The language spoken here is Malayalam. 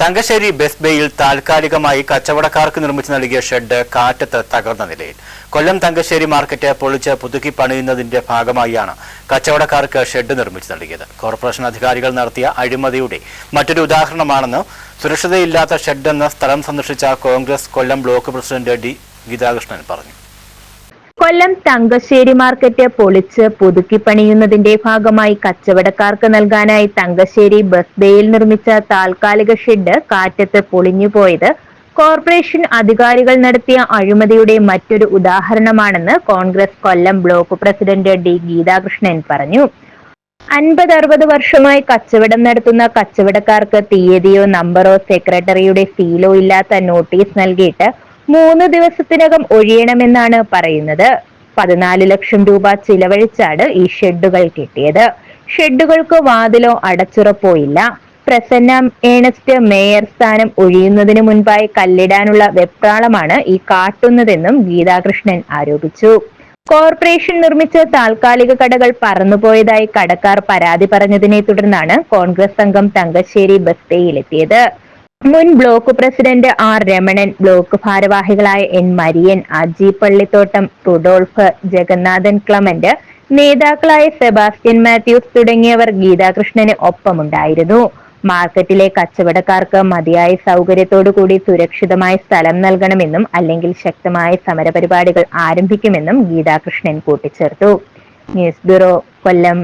തങ്കശ്ശേരി ബസ് ബേയിൽ താൽക്കാലികമായി കച്ചവടക്കാർക്ക് നിർമ്മിച്ചു നൽകിയ ഷെഡ് കാറ്റത്ത് തകർന്ന നിലയിൽ. കൊല്ലം തങ്കശ്ശേരി മാർക്കറ്റ് പൊളിച്ച് പുതുക്കി പണിയുന്നതിന്റെ ഭാഗമായാണ് കച്ചവടക്കാർക്ക് ഷെഡ് നിർമ്മിച്ചു നൽകിയത്. കോർപ്പറേഷൻ അധികാരികൾ നടത്തിയ അഴിമതിയുടെ മറ്റൊരു ഉദാഹരണമാണെന്ന് സുരക്ഷിതയില്ലാത്ത എന്ന സ്ഥലം സന്ദർശിച്ച Congress Kollam block president D. Geethakrishnan പറഞ്ഞു. കൊല്ലം തങ്കശ്ശേരി മാർക്കറ്റ് പൊളിച്ച് പുതുക്കി പണിയുന്നതിന്റെ ഭാഗമായി കച്ചവടക്കാർക്ക് നൽകാനായി തങ്കശ്ശേരി ബസ് ബേയിൽ നിർമ്മിച്ച താൽക്കാലിക ഷെഡ് കാറ്റത്ത് പൊളിഞ്ഞുപോയത് കോർപ്പറേഷൻ അധികാരികൾ നടത്തിയ അഴിമതിയുടെ മറ്റൊരു ഉദാഹരണമാണെന്ന് Congress Kollam block president D Geethakrishnan പറഞ്ഞു. അൻപത് അറുപത് വർഷമായി കച്ചവടം നടത്തുന്ന കച്ചവടക്കാർക്ക് തീയതിയോ നമ്പറോ സെക്രട്ടറിയുടെ സീലോ ഇല്ലാത്ത നോട്ടീസ് നൽകിയിട്ട് മൂന്ന് ദിവസത്തിനകം ഒഴിയണമെന്നാണ് പറയുന്നത്. പതിനാല് ലക്ഷം രൂപ ചിലവഴിച്ചാണ് ഈ ഷെഡുകൾ കിട്ടിയത്. ഷെഡുകൾക്ക് വാതിലോ അടച്ചുറപ്പോ ഇല്ല. പ്രസന്ന ഏണസ്റ്റ് മേയർ സ്ഥാനം ഒഴിയുന്നതിന് മുൻപായി കല്ലിടാനുള്ള വെപ്രാളമാണ് ഈ കാട്ടുന്നതെന്നും ഗീതാകൃഷ്ണൻ ആരോപിച്ചു. കോർപ്പറേഷൻ നിർമ്മിച്ച താൽക്കാലിക കടകൾ പറന്നുപോയതായി കടക്കാർ പരാതി പറഞ്ഞതിനെ തുടർന്നാണ് കോൺഗ്രസ് അംഗം തങ്കശ്ശേരി ബസ്തയിലെത്തിയത്. മുൻ block president R Ramanan block ഭാരവാഹികളായ N Marian Aji Pallithottam Rudolf Jagannathan Clement നേതാക്കളായ സെബാസ്റ്റ്യൻ മാത്യൂസ് തുടങ്ങിയവർ ഗീതാകൃഷ്ണന് ഒപ്പമുണ്ടായിരുന്നു. മാർക്കറ്റിലെ കച്ചവടക്കാർക്ക് മതിയായ സൗകര്യത്തോടു കൂടി സുരക്ഷിതമായ സ്ഥലം നൽകണമെന്നും അല്ലെങ്കിൽ ശക്തമായ സമരപരിപാടികൾ ആരംഭിക്കുമെന്നും ഗീതാകൃഷ്ണൻ കൂട്ടിച്ചേർത്തു. News bureau Kollam.